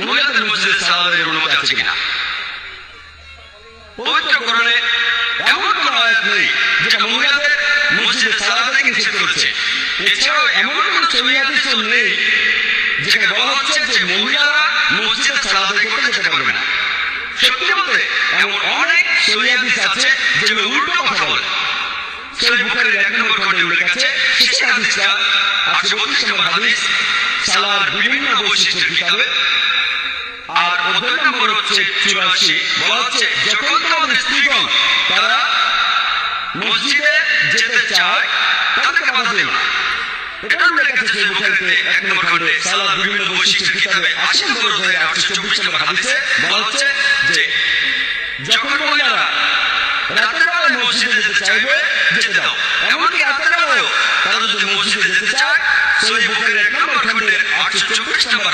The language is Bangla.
মহিলাদের মসজিদে সালাদের অনুমতি আছে কিনা পবিত্র করণে এমন কোন আয়াত নেই যেটা মহিলাদের মসজিদে থেকে নিষেধ করেছে এছাড়াও এমন কোন সহি হাদিসও নেই যেখানে বলা হচ্ছে যে মহিলারা মসজিদে সালাদ করতে যেতে পারবে না সত্যি বলতে এমন অনেক সহি হাদিস আছে যেগুলো উল্টো কথা বলে সহি বুখারীর এক নম্বর খণ্ডে উল্লেখ আছে শেষের হাদিসটা আটশো বত্রিশ নম্বর হাদিস সালার বিভিন্ন বৈশিষ্ট্যের কিতাবে আর অধ্যায় নম্বর হচ্ছে চুরাশি। বলা হচ্ছে, যখন তোমাদের স্ত্রীগণ তারা মসজিদে যেতে চায় তাদেরকে বাধা দিও না। এটা নম্বর হচ্ছে যে, যখন মহিলারা রাতের বেলায় মসজিদে যেতে চাইবে, যেতে দাও। এমনকি রাতের বেলায়ও তারা যদি মসজিদে যেতে চায় সেই বুখারির এক নম্বর খণ্ডের আটশো চব্বিশ নম্বর